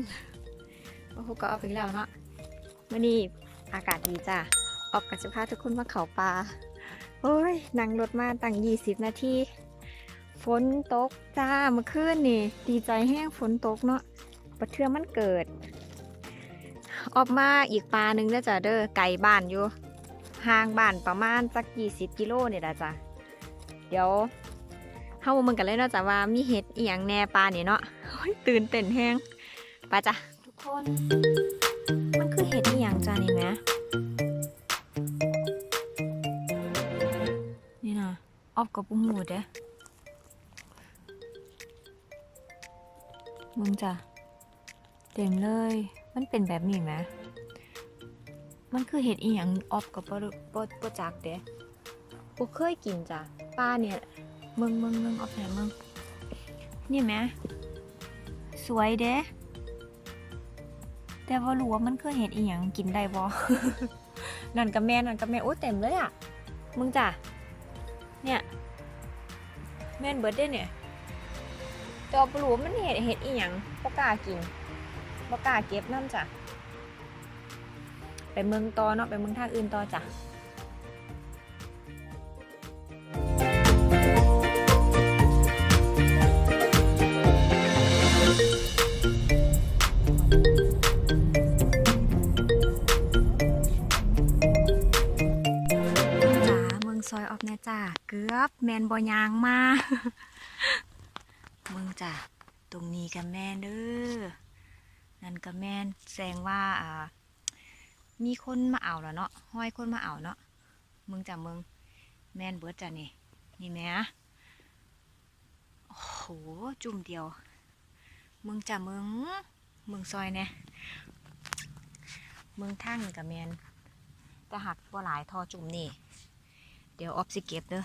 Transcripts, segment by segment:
ทุกคนโอ้โหก็ออกอีกแล้วเนาะวันนี้อากาศดีจ้ะ ออกกับจะพาทุกคนมาเขาปลาโอ้ยนั่งรถมาตั้ง20นาที ฝนตกจ้าเมื่อคืนนี่ ดีใจแห้งฝนตกเนาะประเทือมันเกิด ออกมาอีกปลาหนึ่งแล้วจ้ะเด้อ ไก่บ้านอยู่ ห่างบ้านประมาณสัก20กิโลเนี่ยละจ้ะ เดี๋ยวเข้ามาเมืองกันเลยเนาะจ้ะว่ามีเห็ดอีหยังแหน่ปลาเนี่ยเนาะโอ้ยตื่นเต้นแห้ง ไปจ้ะทุกคน มันคือเห็ดอีหยังจ้านี่ไหมนี่นะออบกับปุ้งหมูเด้มึงจ้ะเต็มเลย มันเป็นแบบนี้ไหมมันคือเห็ดอีหยังออบกับปะปะปะจักเด้บ่เคยกินจ้ะป้าเนี่ยมึงมึงมึงออบไหนมึงนี่ไหมสวยเด้ แต่ว่ารู้ว่ามันคือเห็ดอีหยังกินได้บ่นั่นกับแม่นั่นกับแม่โอ้เต็มเลยอะ มึงจ้ะ เนี่ย แม่นเบิดได้เนี่ยแต่ว่าบ่รู้ว่ามันเห็ดเห็ดอีหยังบ่กล้ากินบ่กล้าเก็บน้ำจ้ะ ไปเมืองต่อเนาะไปเมืองทางอื่นต่อจ้ะ อบแมนบอยางมาเมืองจ้าตรงนี้กับแม่นเด้อนั่นกับแม่นแสดงว่าอ่า มีคนมาเอาแล้วเนาะห้อยคนมาเอาเนาะเมืองจ้าเมืองแม่นเบิร์ดจ้านี่นี่แม่โอ้โหจุ่มเดียวเมืองจ้าเมืองเมืองซอยเนี่ยเมืองทางนี่กับแมนแต่หักบ่หลายทอจุ่มนี่ เดี๋ยวออฟสิเก็บเด้อ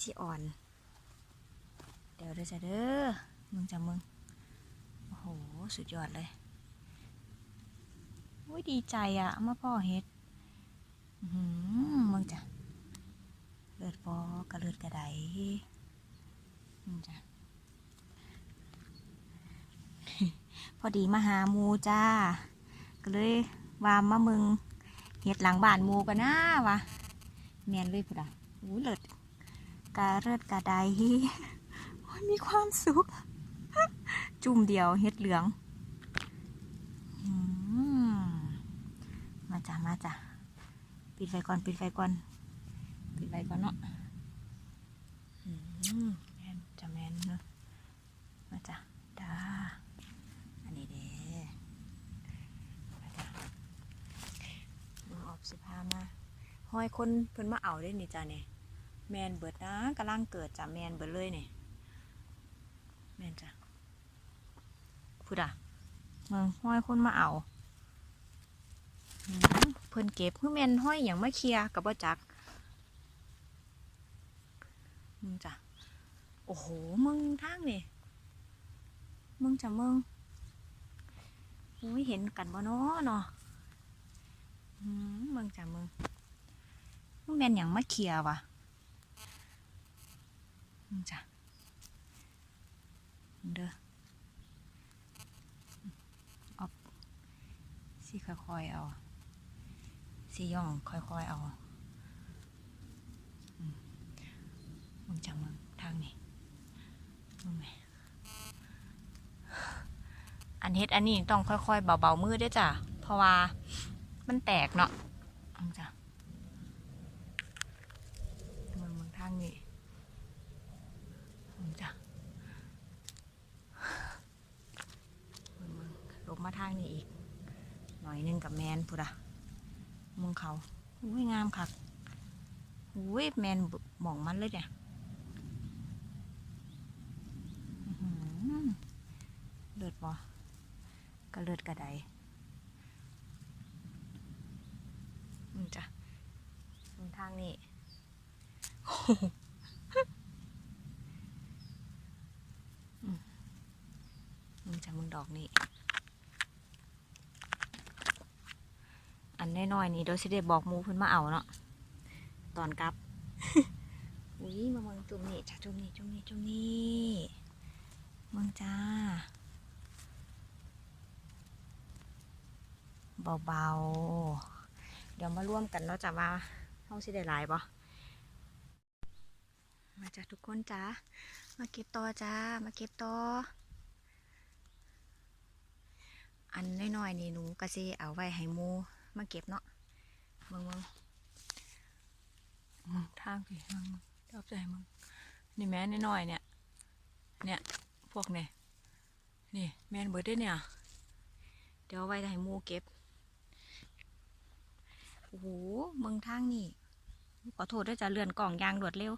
สิอ่อน เดี๋ยวเด้อจ้ะเด้อมึงจ้ะมึง โอ้โห สุดยอดเลยโอ้ยดีใจอะมาพ่อเฮ็ดหือมึงจ้ะเลือดปอกระเลือดกระไดมึงจ้ะพอดีมาหาหมูจ้า ก็เลย วามามึงเห็ดหลังบ้านหมูกันนะวะ เมียนเลยพุดอะอู้เลิศกาเลิศกาไดโอ้ยมีความสุข จุ่มเดียวเห็ดเหลืองอมาจ้ะมาจ้ะปิดไฟก่อน ปิดไฟก่อน ปิดไฟก่อนเนาะแมนจะแมนเนาะมาจ้ะดาอันนี้เด้มือออบสิพามา ห้อยคนเพิ่นมาเอาได้นี่จ้าเนี่ยแมนเบิดนะกำลังเกิดจ้ะแมนเบิดเลยเนี่ยแมนจ้ะพูดอะมึงห้อยคนมาเอาอเพิ่นเก็บคือแมนห้อยอย่างมาเคลียกับบ่จักมึงจ้ะโอ้โหมึงทางนี่มึงจ้ะมึงอุ้ยเห็นกันบ่เนาะเนาะมเมืองจ้ะมือง มึงแมนอย่างมาเคียวะมึงจ้ะมึงเด้อเอาสิค่อยๆเอาสิย่องค่อยๆเอาอมึงจ้ะเมืองทางนี้มึงไหมอันเฮ็ดอันนี้ต้องค่อยๆเบาๆมือด้วยจ้ะ เพราะว่ามันแตกเนาะเอาจ้ะมึงมึงทางนี้มึงจ้ะมึงมาทางนี้อีก หน่อยหนึงกับแมนพุดะมึงเขาอุ้ยงามคักอุ้ยแมนหมองมันเลยเนี่ยเลือดบ่ก็เลือดกระไดอืมจ้ะตรงทางนี้ มึงจะมึงดอกนี่ อันน้อยๆนี่เดี๋ยวสิเดบอกมูเพิ่นมาเอาเนาะ ตอนกลับ อุ้ยมามึงจุ่มนี่จ้าจุ่มนี่จุ่มนี่จุ่มนี่มึงจ้า เบาๆ เดี๋ยวมาร่วมกันเนาะจ้าว่าเฮาสิได้หลายบ่ มาจ้ะทุกคนจ้ามาเก็บต่อจ้า มาเก็บต่อ อันน้อยๆนี่หนูก็สิเอาไว้ให้หมูมาเก็บเนาะมึงมึงมึงทางพี่มึงชอบใจมึงนี่แม่น้อยๆเนี่ย เนี่ยพวกเนี่ยนี่แม่นเบิดได้อเนี่ย เดี๋ยวเอาไว้ให้หมูเก็บโอ้โหเมืองทางนี่ขอโทษด้วยจ้ะเลื่อนกล่องยางรวดเร็ว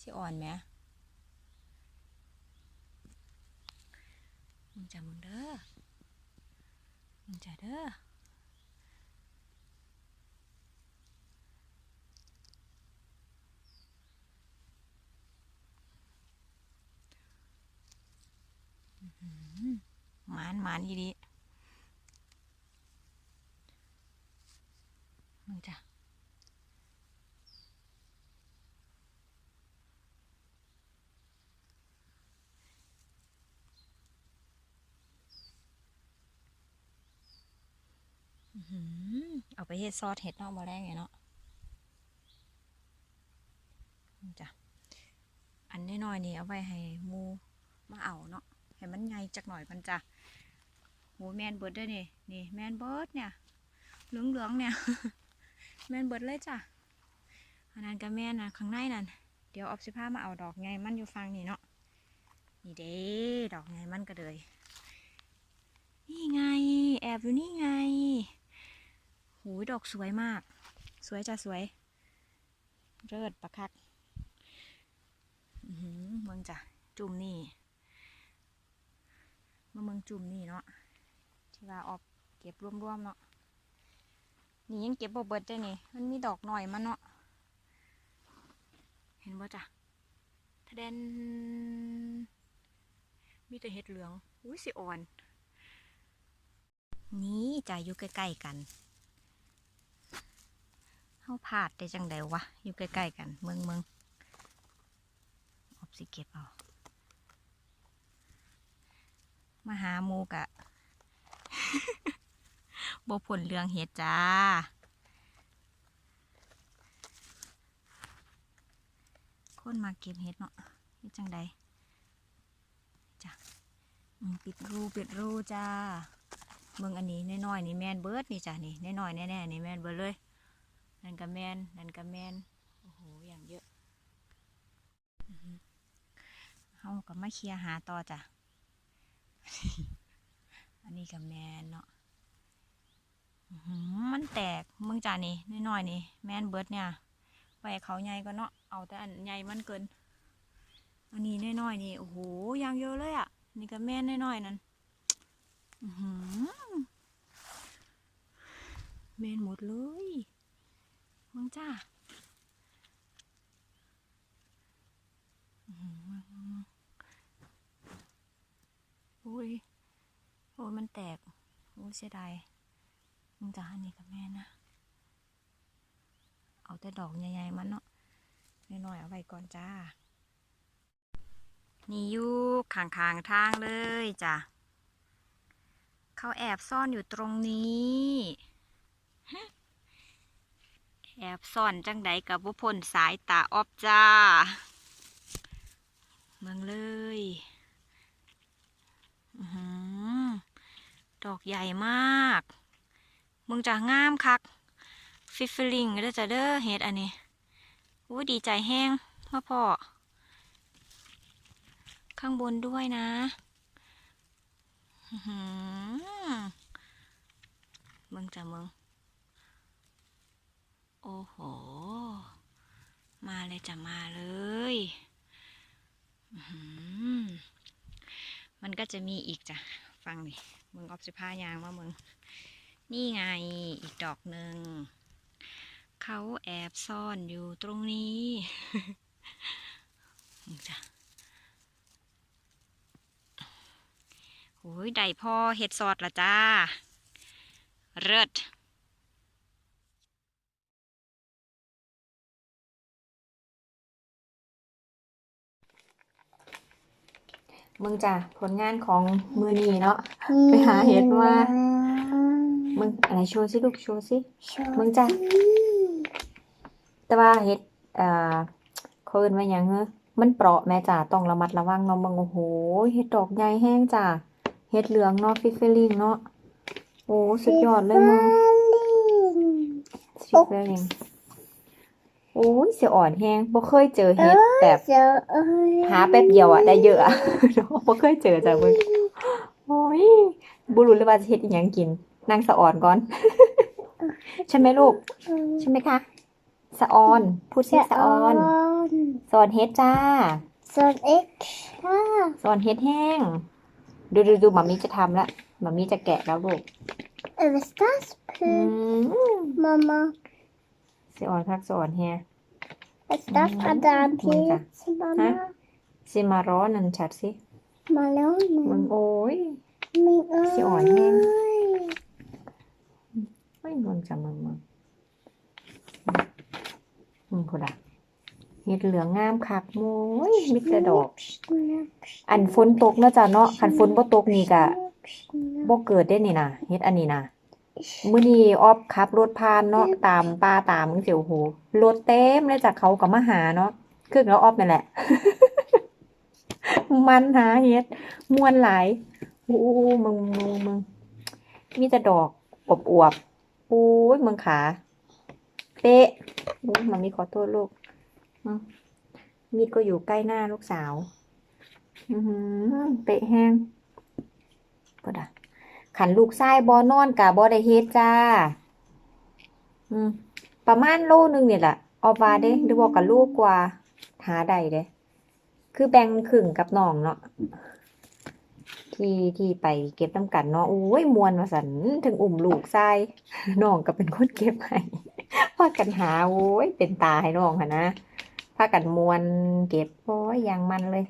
สิอ่อนไหมมึงจะมึงเด้อมึงจะเด้อหมานหมานอีดีมึงจ้ะ อื้อหือ เอาไปเฮ็ดซอสเห็ดนอกมาแรงไงเนาะจ้ะอันน้อยๆนี่เอาไว้ให้หมูมาเอาเนาะให้มันใหญ่จักหน่อยมันจ้ะโหแมนเบิร์ดด้วยนี่นี่แมนเบิร์ดเนี่ยเหลืองๆเนี่ยแมนเบิร์ดเลยจ้ะอันนั้นก็แมนนะข้างในนั่นเดี๋ยวออฟสิพามาเอาดอกไงมันอยู่ฟังนี่เนาะนี่เด้ดอกไงมันก็เลยนี่ไง แอบอยู่นี่ไง หูยดอกสวยมาก สวยจ้ะสวย เลิศประคักเมืองจ้ะ จุ่มนี่มาเมืองจุ่มนี่เนาะ ที่ว่าออกเก็บรวมๆเนาะ นี่ยังเก็บบ่เบิดได้นี่ มันมีดอกหน่อยมันเนาะ เห็นบ่จ้ะทะเดนมีแต่เห็ดเหลือง อุ้ยสิอ่อน นี่จะอยู่ใกล้ๆกัน เฮาพลาดได้จังใดวะ อยู่ใกล้ๆกัน เมืองเมืองอบสิเก็บเอา มาหาหมูกะบผลเรืองเห็ดจ้า คนมาเก็บเห็ดเนาะเฮ็ดจังใดจ้ะปิดรูปิดรูจ้าเมืองอันนี้น้อยๆนี่แมนเบิร์ดนี่จ้ะนี่น้อยๆแน่ๆนี่แมนเบิร์ดเลย นั่นก็แมนนั่นก็แมนโอ้โหอย่างเยอะอือหือเฮาก็มาเคลียร์หาต่อจ้ะ อันนี้ก็แมนเนาะมันแตกมึงจ้านี่น้อยๆนี่ แมนเบิร์ดเนี่ยไปเขาใหญ่ก็เนาะ เอาแต่อันใหญ่มันเกิน อันนี้น้อยๆนี่ โอ้โหอย่างเยอะเลยอะ นี่ก็แมนน้อยๆนั่นแมนหมดเลย มึงจ้าอื้ยโอ้ยมันแตกโอ้ยเสียดายมึงจ้าอันนี้กับแม่นะ เอาแต่ดอกใหญ่ๆมันเนาะน้อยๆเอาไว้ก่อนจ้า นี่อยู่ข้างๆทางเลยจ้ะ เขาแอบซ่อนอยู่ตรงนี้ แอบซ่อนจังใดกับบุพลสายตาออบจ้า เมืองเลยอดอกใหญ่มากเมึงจะงามคัก ฟิฟฟลิงเด้อจ้ะเด้อเฮ็ดอันนี้อู้ดีใจแห้งมาพ่อ ข้างบนด้วยนะอื้อหืองจ้ะมึง โอ้โห มาเลยจะมาเลย มันก็จะมีอีกจ้ะ ฟังนี่มึงออฟสิพายางว่ามึง นี่ไงอีกดอกหนึ่ง เขาแอบซ่อนอยู่ตรงนี้มึงจ้ะโอ้ยได้พ่อเห็ดซอดละจ้าเริด มึงจ้ะผลงานของมือนีเนาะไปหาเห็ดมามึงอะไรโชว์สิลูกโชว์สิมึงจ้ะแต่ว่าเฮ็ดเอ่อเขาเอิ้นว่าหยังเหรอมันเปราะแม่จ้ะต้องระมัดระวังเนาะมึงโอ้โหเฮ็ดดอกใหญ่แห้งจ้ะเฮ็ดเหลืองเนาะฟิฟเฟอริงเนาะโอ้สุดยอดเลยมึงฟิฟเฟอริง โอ้ยเสียอ่อนแห้งบ่เคยเจอเฮ็ดแบบหาแป๊บเดียวอะได้เยอะอะบ่เคยเจอจ้ะมึงโอ้ยบ่รู้เลยว่าจะเฮ็ดอิหยังกินนั่งสะอ่อนก่อน ใช่ไหมลูก ใช่ไหมคะสะออน พูดสิสะออนสะออนเฮ็ดจ้า Sån äkta. สะออนเฮ็ดแห้ง ดูดูดูหมามีจะทำละหมามีจะแกะแล้วลูก Är das อื på ม mamma? สะออนคักสะออนแฮ Är das Mm, Adam vänta. Pizza, mamma? สิมาร้อนนันชัดสิมึง Malone. โอ้ย Min Ser ordning. oj. ไม่มึงจะมึงมึงมึงพูดอะเฮ็ดเหลืองงามคักโม้ยมิตรดอก อันฝนตกเนาะจ้ะเนาะคันฝนบ่ตกนี่ก็บ่เกิดได้นี่นะเฮ็ดอันนี้นะ มื้อนี้ออฟขับรถผ่านเนาะตามป่าตามจังซี่โอ้โหรถเต็มเลยจากเขาก็มาหาเนาะคือแล้วออฟนั่นแหละ มันหาเฮ็ดม่วนหลายโอ้มึงมึงมึงมีแต่ดอกอบอวบๆโอ้ยมึงขา เป๊ะอุ๊ยมันมีขอโทษลูกอืมมีดก็อยู่ใกล้หน้าลูกสาว อือหือเป๊ะแห้งก็ได้ ขันลูกไส้บอนอนกับบอได้เฮ็ดจ้า อืม ประมาณโลนึงเนี่ยแหละออกมาเด้หรือบอกกับลูกกว่าหาได้เด้ คือแบ่งครึ่งกับน้องเนาะที่ที่ไปเก็บน้ำกันเนาะโอ้ยมวนมาสันถึงอุ่มลูกไส้น้องก็เป็นคนเก็บให้พากันหาโอ้ยเป็นตาให้น้องค่ะนะพากันมวนเก็บโอ้ยอย่างมันเลย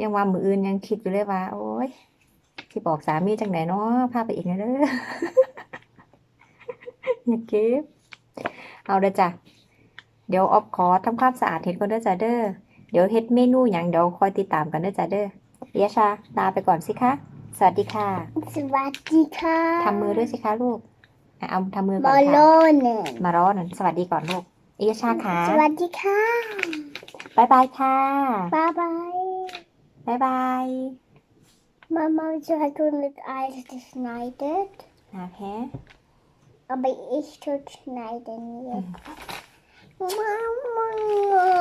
ยังว่ามืออื่นยังคิดอยู่เลยว่า โอ้ย ที่บอกสามีจังไหนเนาะพาไปอีกนะเด้ออย่าเก็บเอาเด้อจ้ะเดี๋ยวออฟขอทำความสะอาดเห็ดก่อนเด้อจ้ะเด้อเดี๋ยวเฮ็ดเมนูหยังเดี๋ยวคอยติดตามกันเด้อจ้ะเด้อเลียชาลาไปก่อนสิคะสวัสดีค่ะ Swadika. ทำมือด้วยสิคะลูกอะเอาทำมือก่อนค่ะ Malone. มาร้อนสวัสดีก่อนลูกเอียชาขา Swadika. บายบายค่ะ Bye bye. บายบาย Mama, wieso hat du mit Eis geschneidet? Okay. Aber ich tue schneiden jetzt. Mhm. Mama.